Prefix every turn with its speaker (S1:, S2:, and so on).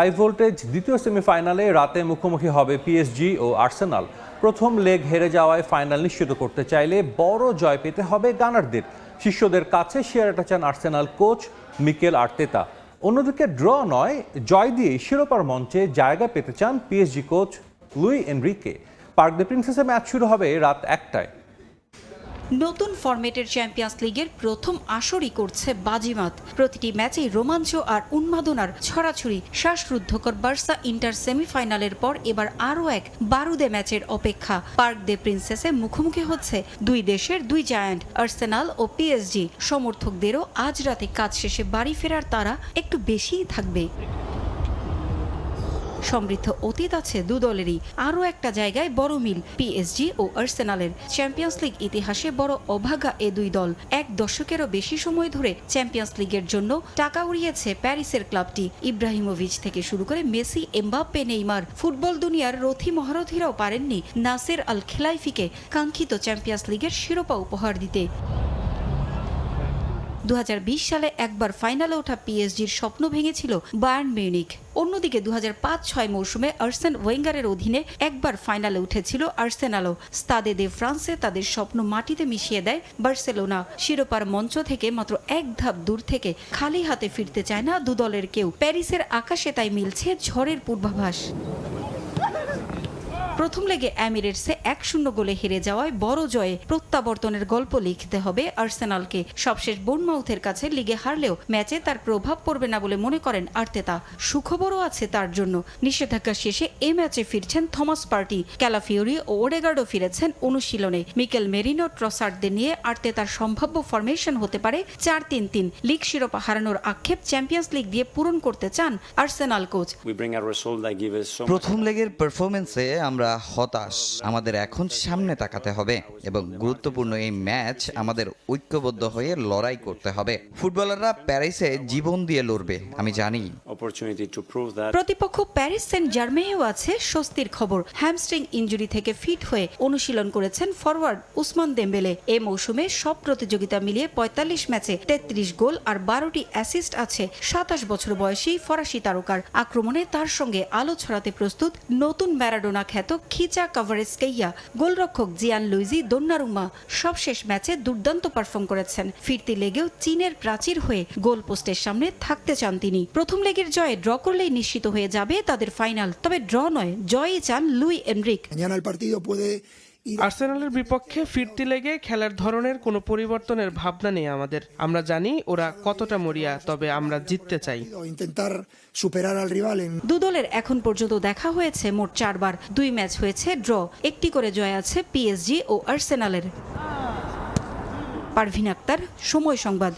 S1: High voltage দ্বিতীয় সেমিফাইনালে রাতে মুখোমুখি হবে পিএসজি ও আর্সেনাল প্রথম লেগ হেরে যাওয়ায় ফাইনাল নিশ্চিত করতে চাইলে বড় জয় পেতে হবে গানারদের। শিষ্যদের কাছে শেয়ারটা চান আর্সেনাল কোচ মিকেল আর্তেতা। অন্যদিকে ড্র নয়, জয় দিয়ে শিরোপার মঞ্চে জায়গা পেতে চান PSG coach Luis Enrique. Parc des প্রিন্সেসে match শুরু হবে রাত একটায়।
S2: নতুন ফরম্যাটের চ্যাম্পিয়ন্স লিগের প্রথম আসরই করছে বাজিমাত। প্রতিটি ম্যাচেই রোমাঞ্চ আর উন্মাদনার ছড়াছড়ি। শ্বাসরুদ্ধকর বার্সা ইন্টার সেমিফাইনালের পর এবার আরও এক বারুদে ম্যাচের অপেক্ষা। পার্ক দে প্রিন্সেসে মুখোমুখি হচ্ছে দুই দেশের দুই জায়ান্ট, আর্সেনাল ও পিএসজি। সমর্থকদেরও আজ রাতে কাজ শেষে বাড়ি ফেরার তারা একটু বেশিই থাকবে। সমৃদ্ধ অতীত আছে দু দলেরই। আরও একটা জায়গায় বড় মিল পিএসজি ও আর্সেনালের চ্যাম্পিয়ন্স লিগ ইতিহাসে বড় অভাগা এ দুই দল। এক দশকেরও বেশি সময় ধরে চ্যাম্পিয়ন্স লিগের জন্য টাকা উড়িয়েছে প্যারিসের ক্লাবটি। ইব্রাহিমোভিচ থেকে শুরু করে মেসি, এমবাপ্পে, নেইমার। ফুটবল দুনিয়ার রথী মহারথীরাও পারেননি নাসের আল খেলাইফিকে কাঙ্ক্ষিত চ্যাম্পিয়ন্স লিগের শিরোপা উপহার দিতে। দু হাজার বিশ সালে একবার ফাইনালে ওঠা পিএসজির স্বপ্ন ভেঙেছিল বায়ার্ন মিউনিক অন্যদিকে দু ছয় মৌসুমে আর্সেন ওয়েঙ্গারের অধীনে একবার ফাইনালে উঠেছিল আর্সেনালও। স্তাদে দে ফ্রান্সে তাদের স্বপ্ন মাটিতে মিশিয়ে দেয় বার্সেলোনা। শিরোপার মঞ্চ থেকে মাত্র এক ধাপ দূর থেকে খালি হাতে ফিরতে চায় না দু দলের কেউ। প্যারিসের আকাশে তাই মিলছে ঝড়ের পূর্বাভাস। প্রথম লেগে অ্যামিরেটসে এক শূন্য গোলে হেরে যাওয়ায় বড় জয়ে প্রত্যাবর্তনের গল্প লিখতে হবে আর্সেনালকে। সবশেষ বোনমাউথের কাছে লিগে হারলেও ম্যাচে তার প্রভাব পড়বে না বলে মনে করেন আর্তেতা। সুখবরও আছে তার জন্য। নিষেধাজ্ঞা শেষে এ ম্যাচে ফিরছেন থমাস পার্টি। ক্যালাফিওরি ও ওডেগার্ডও ফিরেছেন অনুশীলনে। মিকেল মেরিনো ট্রসার্ডদের নিয়ে আর্তেতার সম্ভাব্য ফরমেশন হতে পারে চার তিন তিন লিগ শিরোপা হারানোর আক্ষেপ চ্যাম্পিয়ন্স লিগ দিয়ে পূরণ করতে চান আর্সেনাল কোচ।
S3: প্রথম লেগের পারফরমেন্সে আমরা হতাশ। আমাদের এখন সামনে তাকাতে হবে এবং গুরুত্বপূর্ণ এই ম্যাচ আমাদের ঐক্যবদ্ধ হয়ে লড়াই করতে হবে। ফুটবলাররা প্যারিসে জীবন দিয়ে লড়বে আমি জানি।
S2: প্রতিপক্ষ প্যারিস সেন্ট জার্মেও আছে স্বস্তির খবর। হ্যামস্ট্রিং ইনজুরি থেকে ফিট হয়ে অনুশীলন করেছেন ফরওয়ার্ড উসমান দেম্বেলে। এ মৌসুমে সব প্রতিযোগিতা মিলিয়ে পঁয়তাল্লিশ ম্যাচে তেত্রিশ গোল আর বারোটি অ্যাসিস্ট আছে সাতাশ বছর বয়সী ফরাসি তারকার। আক্রমণে তার সঙ্গে আলো ছড়াতে প্রস্তুত নতুন ম্যারাডোনা খ্যাত খিচা কাভারেজ কেইয়া গোলরক্ষক জিয়ান লুইজি দোন্নারুমা সবশেষ ম্যাচে দুর্দান্ত পারফর্ম করেছেন। ফিরতি লেগেও চীনের প্রাচীর হয়ে গোল পোস্টের সামনে থাকতে চান তিনি। প্রথম লেগের জয়ে ড্র করলেই নিশ্চিত হয়ে যাবে তাদের ফাইনাল, তবে ড্র নয়, জয়ই চান লুই এনরিক।
S4: আর্সেনালের বিপক্ষে ফিরতি লেগে খেলার ধরনের কোনো পরিবর্তনের ভাবনা নেই আমাদের। আমরা জানি ওরা কতটা মরিয়া তবে আমরা জিততে চাই।
S2: দু দলের এখন পর্যন্ত দেখা হয়েছে মোট চারবার। দুই ম্যাচ হয়েছে ড্র। একটি করে জয় আছে পিএসজি ও আর্সেনালের। পারভিন আক্তার সময় সংবাদ।